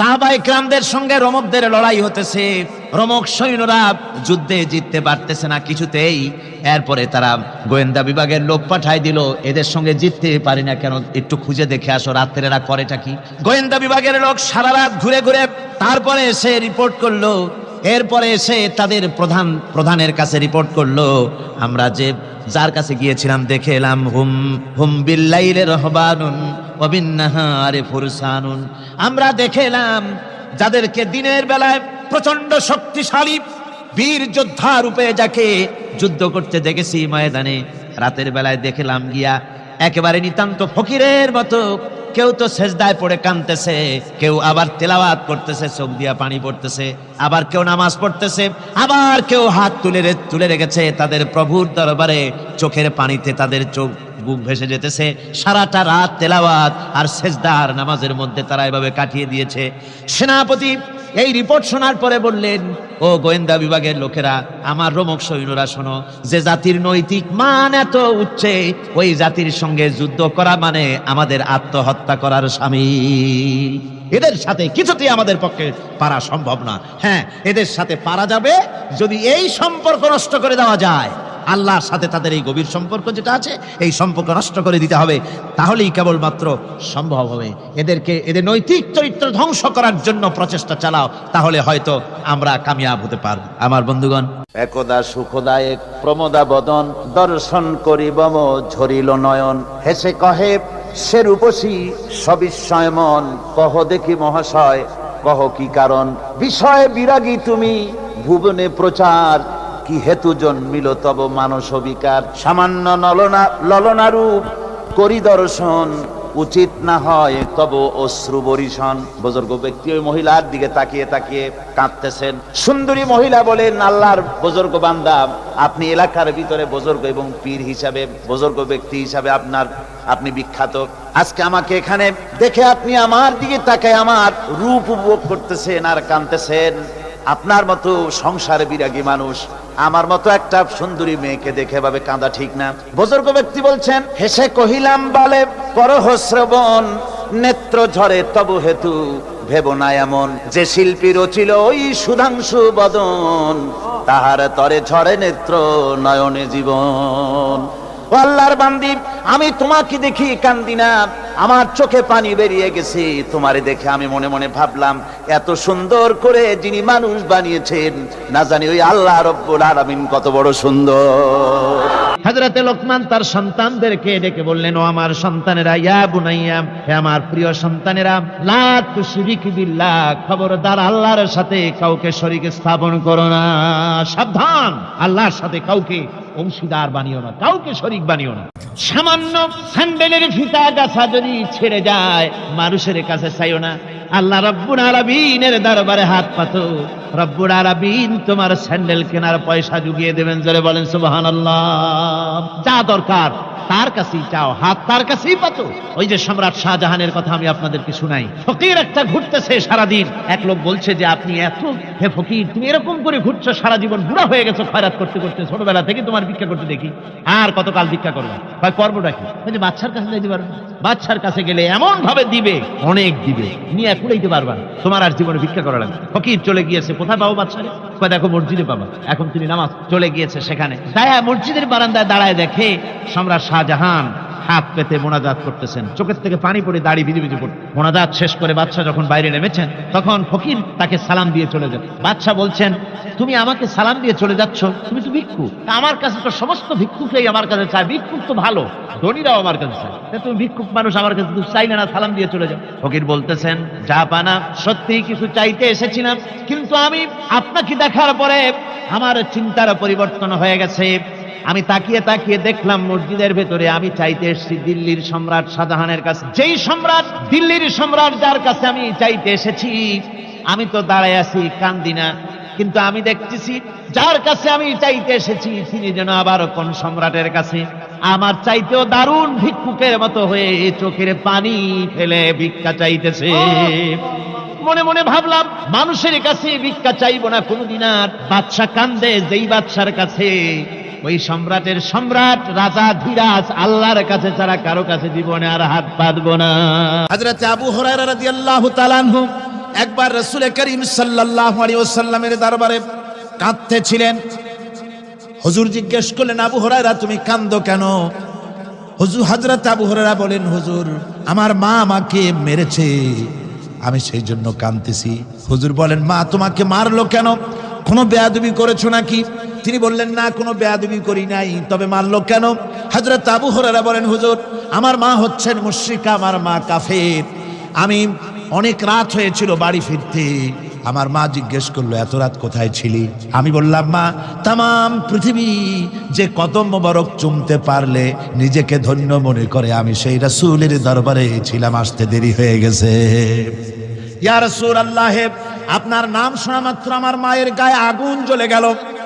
সাহাবা ইকরামদের সঙ্গে রমকদের লড়াই হতেছে। রমক সৈন্যরা যুদ্ধে জিততে পারতেছে না কিছুতেই। এরপরে তারা গোয়েন্দা বিভাগের লোক পাঠাই দিল, এদের সঙ্গে জিততে পারি না কেন? একটু খুঁজে দেখে আসো, রাত্রে এরা করেটা কি? গোয়েন্দা বিভাগের লোক সারা রাত ঘুরে ঘুরে তারপরে এসে রিপোর্ট করল এরপরে এসে তাদের প্রধান, প্রধানের কাছে রিপোর্ট করল। আমরা যে, যার কাছে গিয়েছিলাম, দেখে এলাম, হুম হুম বিল্লাইলে রহবানুন অবিন্নাহারে ফুরসানুন। আমরা দেখে এলাম, যাদেরকে দিনের বেলায় প্রচণ্ড শক্তিশালী বীর যোদ্ধা রূপে যাকে যুদ্ধ করতে দেখেছি ময়দানে, রাতের বেলায় দেখলাম গিয়া, একেবারে নিতান্ত ফকিরের মতো কেউ তো সেজদায় পড়ে কানতেছে, কেউ আবার তেলাওয়াত করতেছে, চোখ দিয়া পানি পড়তেছে, আবার কেউ নামাজ পড়তেছে, আবার কেউ হাত তুলে তুলে রেখেছে তাদের প্রভুর দরবারে, চোখের পানিতে তাদের চোখ বুক ভেসে যেতেছে। সারাটা রাত তেলাওয়াত আর সেজদার নামাজের মধ্যে তারা এভাবে কাটিয়ে দিয়েছে। সেনাপতি এই রিপোর্ট শোনার পরে বললেন ও গোয়েন্দা বিভাগের লোকেরা, আমার রোমক সৈন্যরা শোনো, যে জাতির নৈতিক মান এত উচ্চে, ওই জাতির সঙ্গে যুদ্ধ করা মানে আমাদের আত্মহত্যা করার স্বামী। এদের সাথে কিছুতেই আমাদের পক্ষে পারা সম্ভব না। হ্যাঁ এদের সাথে পারা যাবে যদি এই সম্পর্ক নষ্ট করে দেওয়া যায়। আল্লাহর সাথে তাদের এই গভীর সম্পর্ক যেটা আছে, এই সম্পর্ক নষ্ট করে দিতে হবে। তাহলেই কেবলমাত্র সম্ভব হবে। এদেরকে, এদের নৈতিক চরিত্র ধ্বংস করার জন্য প্রচেষ্টা চালাও, তাহলে হয়তো আমরা কামিয়াব হতে পারব। আমার বন্ধুগণ। একদা সুখদায়ক প্রমোদা বদন, দর্শন করিব ঝরিল নয়ন। হেসে কহে সে রূপসী সবিস্ময় মন, কহ দেখি মহাশয়, কহ কি কারণ? বিষয়ে বিরাগী তুমি, ভুবনে প্রচার কি হেতু জন্মিল তব মানস বিকার সামান্য নলনা ললনা রূপ করি দর্শন, উচিত না হয় তব অশ্রু বরিশন। বুজুর্গ ব্যক্তি ওই মহিলার দিকে তাকিয়ে তাকিয়ে কাঁদতেছেন। সুন্দরী মহিলা বলেন আল্লাহর বুজুর্গ বান্দা, আপনি এলাকার ভিতরে বুজুর্গ এবং পীর হিসাবে, বুজুর্গ ব্যক্তি হিসাবে আপনার আপনি বিখ্যাত। আজকে আমাকে এখানে দেখে আপনি আমার দিকে তাকায় আমার রূপ উপভোগ করতেছেন আর কাঁদতেছেন। আপনার মতো সংসারে বিরাগী মানুষ আমার মতো একটা সুন্দরী মেয়েকে দেখে ভাবে কাঁদা ঠিক না। বুজুর্গ ব্যক্তি বলছেন, হেসে কহিলাম, বলে, পরহ শ্রবণ, নেত্র ঝরে তবু হেতু ভেব না এমন। যে শিল্পী রচিল ওই সুধাংশু বদন, তাহার তরে ঝরে নেত্র নয়নে জীবন। আল্লাহর বান্দি আমি তোমাকে দেখি কান্দি না। আমার চোখে পানি বেরিয়ে গেছে। তোমারে দেখে আমি মনে মনে ভাবলাম, এত সুন্দর করে যিনি মানুষ বানিয়েছেন, না জানি ওই আল্লাহ রব্বুল আলামিন কত বড় সুন্দর। হাজরাতে লোকমান তার সন্তানদেরকে ডেকে বললেন, ও আমার সন্তানেরা, ইয়া বুনাইয়া, হে আমার প্রিয় সন্তানেরা, লা তুশরিক বিল্লাহ, খবরদার আল্লাহর সাথে কাউকে শরীক স্থাপন করো না। সাবধান, আল্লাহর সাথে কাউকে অংশীদার বানিও না, কাউকে শরিক বানিও না। সামান্য স্যান্ডেলের ফিতা গাছা যদি ছেড়ে যায়, মানুষের কাছে চাইও না। আল্লাহ রব্বুল আলামিনের দরবারে হাত পাতো। আলামিন তোমার স্যান্ডেল কেনার পয়সা জুগিয়ে দেবেন, জোরে বলেন, সুবহানাল্লাহ। যা দরকার, তার কাছেই চাও, হাত তার কাছেই পাতো। ওই যে সম্রাট শাহজাহানের কথা আমি আপনাদেরকে শুনাই। ফকির একটা ঘুরতেছে সারাদিন। এক লোক বলছে যে, আপনি এত, হে ফকির, তুমি এরকম করে ঘুরছো, সারা জীবন বুড়া হয়ে গেছো, খয়রাত করতে করতে, ছোটবেলা থেকে তোমার ভিক্ষা করতে দেখি। আর কতকাল ভিক্ষা করবে হয় পর্বটা কি? ওই যে বাচ্চার কাছে যাইতে পারবে বাচ্চার কাছে গেলে এমন ভাবে দিবে, অনেক দিবে। নিয়ে কুড়াইতে পারবা। তোমার আর জীবনে ভিক্ষা করা লাগবে ফকির চলে গিয়েছে কোথায় পাবো বাচ্চারে কয়, দেখো, মসজিদে পাবা। এখন তিনি নামাজ চলে গিয়েছে সেখানে। দায়া মসজিদের বারান্দায় দাঁড়ায় দেখে সম্রাট শাহজাহান হাত পেতে মোনাজাত করতেছেন। চোখের থেকে পানি পড়ে দাড়ি বিধি বিধি পড়ে মোনাজাত শেষ করে বাচ্চা যখন বাইরে নেমেছেন, তখন ফকির তাকে সালাম দিয়ে চলে যান বাচ্চা বলছেন, তুমি আমাকে সালাম দিয়ে চলে যাচ্ছ? তুমি তো ভিক্ষু। আমার কাছে তো সমস্ত ভিক্ষুকেই আমার কাছে চায়। ভিক্ষুক তো ভালো, ধনীরাও আমার কাছে চায়। তুমি ভিক্ষুক মানুষ আমার কাছে তুমি চাইলে না, সালাম দিয়ে চলে যাও। ফকির বলতেছেন, যা পানা, সত্যি কিছু চাইতে এসেছিলাম কিন্তু আমি আপনাকে দেখার পরে আমার চিন্তার পরিবর্তন হয়ে গেছে। আমি তাকিয়ে তাকিয়ে দেখলাম মসজিদের ভেতরে আমি চাইতে এসেছি দিল্লির সম্রাট শাহজাহানের কাছে। যেই সম্রাট, দিল্লির সম্রাট যার কাছে আমি চাইতে এসেছি, আমি তো দাঁড়ায় আছি কান্দিনা কিন্তু আমি দেখতেছি যার কাছে আমি চাইতে এসেছি, তিনি যেন আবার কোন সম্রাটের কাছে। আমার চাইতেও দারুণ ভিক্ষুকের মতো হয়ে চোখের পানি ফেলে ভিক্ষা চাইতেছে। মনে মনে ভাবলাম, মানুষের কাছে ভিক্ষা চাইব না কোনোদিন আর। বাদশা কান্দে, যেই বাদশার কাছে ওই সম্রাটের সম্রাট, রাজা ধীরাজ, আল্লাহর কাছে ছাড়া কারও কাছে জীবনে আর হাত পাতব না। হাজরাতে আবু হুরায়রা রাদিয়াল্লাহু তাআলা একবার রসুল করিম সাল্লাহ ওসাল্লামের দরবারে কাঁদতেছিলেন। হুজুর জিজ্ঞেস করলেন, আবু হরাইরা তুমি কান্দো কেন? হুজুর হাজরত আবু হরাইরা বলেন, হুজুর, আমার মা আমাকে মেরেছে। আমি সেই জন্য কাঁদতেছি। হুজুর বলেন, মা, তোমাকে মারলো কেন? কোনো বেয়াদবি করেছ নাকি? তিনি বললেন, না, কোনো বেয়াদবি করি নাই। তবে মারলো কেন? হাজরত আবু হরাইরা বলেন, হুজুর, আমার মা হচ্ছেন মুশ্রিকা, আমার মা কাফের। আমি অনেক রাত হয়েছিল বাড়ি ফিরতে। আমার মা জিজ্ঞেস করল, এত রাত কোথায় ছিলি? আমি বললাম, মা তাম পৃথিবী যে কদম মোবারক চুমতে পারলে নিজেকে ধন্য মনে করে, আমি সেই রাসূলের দরবারে ছিলাম, আসতে দেরি হয়ে গেছে। ইয়া রাসূল আল্লাহ আপনার নাম শোনা মাত্র আমার মায়ের গায়ে আগুন জ্বলে গেল।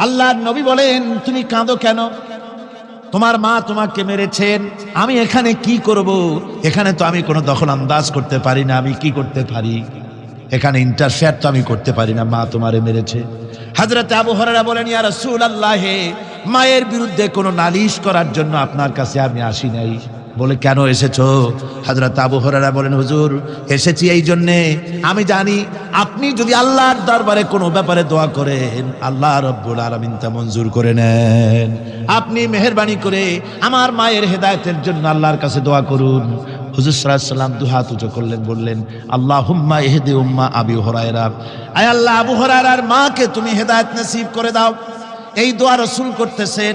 আল্লাহর নবী বলেন, তুমি কাঁদো কেন? তোমার মা তোমাকে মেরেছেন। আমি এখানে কি করব? এখানে তো আমি কোনো দখল আন্দাজ করতে পারি না। আমি কি করতে পারি? এখানে ইন্টারফেয়ার তো আমি করতে পারি না। মা তোমারে মেরেছে। হাজরতে আবু হরারা বলেন, ইয়া রাসূল আল্লাহে মায়ের বিরুদ্ধে কোনো নালিশ করার জন্য আপনার কাছে আমি আসি নাই। বলে, কেন এসেছ? হাজরত আবু হরারা বলেন, হুজুর, এসেছি এই জন্যে। আমি জানি আপনি যদি আল্লাহর দরবারে কোনো ব্যাপারে দোয়া করেন, আল্লাহ রব্বুল আলামিন তা মঞ্জুর করে নেন। আপনি মেহেরবানি করে আমার মায়ের হেদায়েতের জন্য আল্লাহর কাছে দোয়া করুন। হুজুর সাল্লাম দু হাত উঁচু করলেন, বললেন আল্লাহ হুম্মা এহেদে উম্মা আবি হরায়রা। আয় আল্লাহ, আবু হরায়রার মাকে তুমি হেদায়েত নসিব করে দাও। এই দোয়া রসুল করতেছেন।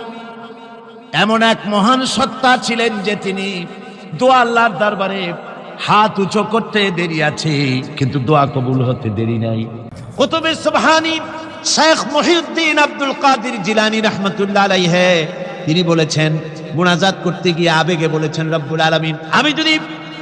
এমন এক মহান সত্তা ছিলেন যে তিনি দোয়া আল্লাহর দরবারে হাত উঁচু করতে দেরি আছে, কিন্তু দোয়া কবুল হতে দেরি নাই। কুতুবে সুবহানি শেখ মহিউদ্দিন আব্দুল কাদির জিলানি রহমতুল্লাহ আলাইহে, তিনি বলেছেন, মুনাজাত করতে গিয়ে আবেগে বলেছেন, রব্বুল আলামিন, আমি যদি,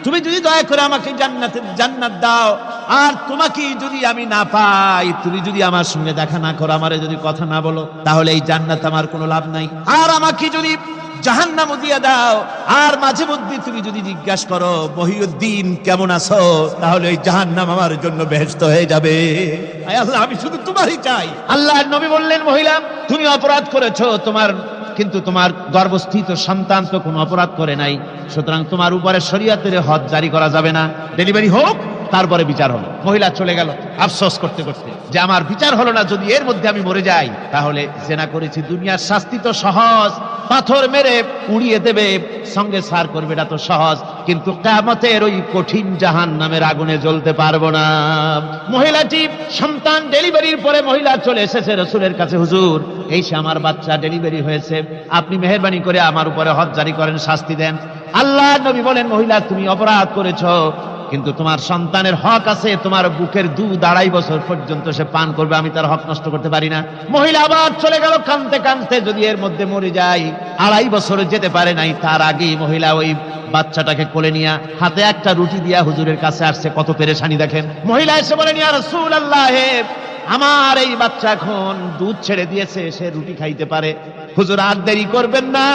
তুমি যদি দয়া করে আমাকে জান্নাতের জান্নাত দাও আর তোমাকে যদি আমি না পাই, তুমি যদি আমার সঙ্গে দেখা না করো, আমারে যদি কথা না বলো, তাহলে এই জান্নাত আমার কোনো লাভ নাই। আর আমাকে যদি জাহান্নামও দিয়ে দাও, আর মাঝে মধ্যে তুমি যদি জিজ্ঞাসা করো, মহিউদ্দিন, কেমন আছো? তাহলে ওই জাহান্নাম আমার জন্য বেহেস্ত হয়ে যাবে। আল্লাহ, আমি শুধু তোমারই চাই। আল্লাহর নবী বললেন, মহিলা, তুমি অপরাধ করেছ, তোমার, কিন্তু তোমার গর্ভস্থিত সন্তান তো কোনো অপরাধ করে নাই। সুতরাং তোমার উপরে শরীয়তের হদ জারি করা যাবে না। ডেলিভারি হোক। তারপরে বিচার হলো। মহিলা চলে গেল আফসোস করতে করতে। যে আমার বিচার হলো না, যদি এর মধ্যে আমি মরে যাই, তাহলে জেনা করেছি দুনিয়ার শাস্তি তো সহজ। পাথর মেরে উড়িয়ে দেবে, সঙ্গে সার করবে এটা তো সহজ। কিন্তু কামতের ওই কঠিন জাহান নামের আগুনে জ্বলতে পারব না। মহিলাটি সন্তান ডেলিভারির পরে মহিলা চলে এসেছে রসুলের কাছে, হুজুর, এই সে আমার বাচ্চা ডেলিভারি হয়েছে। আপনি মেহরবানি করে আমার উপরে হজ জারি করেন, শাস্তি দেন। আল্লাহ নবী বলেন, মহিলা, তুমি অপরাধ করেছ। কিন্তু তোমার সন্তানের হক আছে, তোমার বুকের দুধ আড়াই বছর পর্যন্ত সে পান করবে, আমি তার হক নষ্ট করতে পারি না। মহিলা আবার চলে গেল কানতে কানতে যদি এর মধ্যে মরে যায়, আড়াই বছর যেতে পারে নাই, তার আগেই মহিলা ওই বাচ্চাটাকে কোলে নিয়ে হাতে একটা রুটি দিয়া হুজুরের কাছে আসছে, কত পেরেশানি দেখেন। মহিলা এসে বলে বলেন ইয়া রাসূলুল্লাহ আমার এই বাচ্চা এখন দুধ ছেড়ে দিয়েছে, সে রুটি খাইতে পারে। হুজুর আর দেরি করবেন না।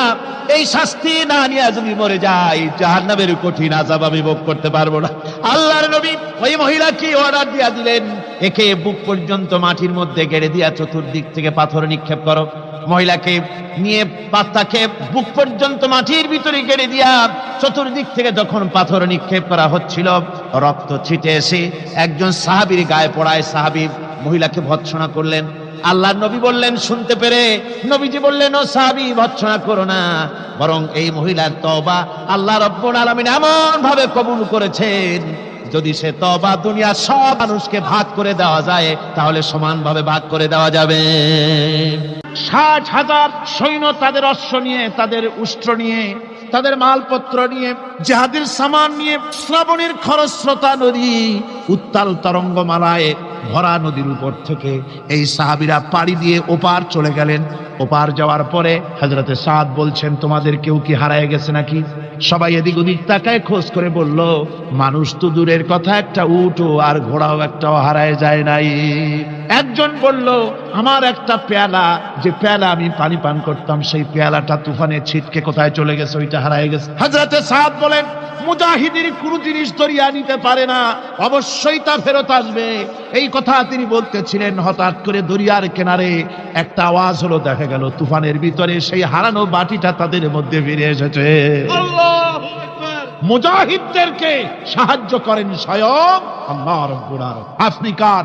এই শাস্তি না নিয়ে যদি মরে যাই, জাহান্নামের কঠিন আজাব আমি ভোগ করতে পারব না। আল্লাহর নবী ওই মহিলাকে অর্ডার দিয়া দিলেন? একে বুক পর্যন্ত মাটির মধ্যে গেড়ে দিয়া চতুর্দিক থেকে পাথর নিক্ষেপ করো। মহিলাকে নিয়ে পাত্তাকে বুক পর্যন্ত মাটির ভিতরে গেড়ে দিয়া চতুর্দিক থেকে যখন পাথর নিক্ষেপ করা হচ্ছিল, রক্ত ছিটে এসে একজন সাহাবীর গায়ে পড়ায় সাহাবী মহিলাকে ভৎসনা করলেন। আল্লাহ নবী বললেন, শুনতে পেরে? নবীজি বললেন, ও সাহাবী, ভৎসনা করো না। বরং এই মহিলার তওবা আল্লাহ রব্বুল আলামিন এমন ভাবে কবুল করেছেন, যদি সে তবা দুনিয়া সব মানুষকে ভাগ করে দেওয়া যায়, তাহলে সমানভাবে ভাগ করে দেওয়া যাবে। ষাট হাজার সৈন্য তাদের অশ্ব নিয়ে, তাদের উষ্ট্র নিয়ে, তাদের মালপত্র নিয়ে জাহাদের সামান নিয়ে, শ্রাবণের খরস্রোতা নদী, উত্তাল তরঙ্গমালায় ভরা নদীর উপর থেকে এই সাহাবিরা পাড়ি দিয়ে ওপার চলে গেলেন। ওপার যাওয়ার পরে হজরতে সাদ বলছেন, তোমাদের কেউ কি হারায় গেছে নাকি? সবাই এদিক ওদিক তাকায়, খোঁজ করে বলল, মানুষ তো দূরের কথা, একটা উঠো আর ঘোড়াও একটাও হারায় যায় নাই। একজন বলল আমার একটা পেয়ালা যে পেয়ালা আমি পানি পান করতাম সেই পেয়ালাটা তুফানে ছিটকে কোথায় চলে গেছে ওইটা হারায় গেছে। হজরতে সাদ বলেন মুজাহিদের কোনো জিনিস দরিয়া নিতে পারে না অবশ্যই তা ফেরত আসবে। এই কথা তিনি বলতেছিলেন হঠাৎ করে দরিয়ার কিনারে একটা আওয়াজ হলো দেখা গেল তুফানের ভিতরে সেই হারানো বাটিটা তাদের মধ্যে ফিরে এসেছে। মুজাহিদদেরকে সাহায্য করেন স্বয়ং আল্লাহ রাব্বুল আফ্রিকার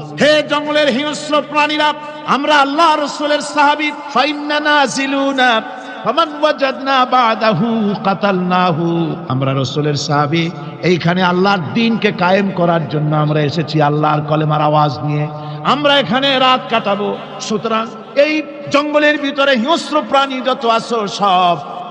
হে জঙ্গলের হিংস্র প্রাণীরা, আমরা আল্লাহ রসুলের সাহাবি, ফাইন্না নাজিলুনা, ফামান ওয়াজাদনা বাদাহু কাতালনাহু। আমরা রসুলের সাহাবি, এইখানে আল্লাহর দিনকে কায়েম করার জন্য আমরা এসেছি আল্লাহর কলেমার আওয়াজ নিয়ে। আমরা এখানে রাত কাটাবো, সুতরাং এই জঙ্গলের ভিতরে হিংস্র প্রাণী যত আছো সব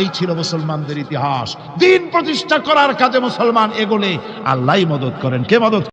এই ছিল মুসলমানদের ইতিহাস। দিন প্রতিষ্ঠা করার কাজে মুসলমান এগোলে আল্লাহ মদত করেন। কে মদত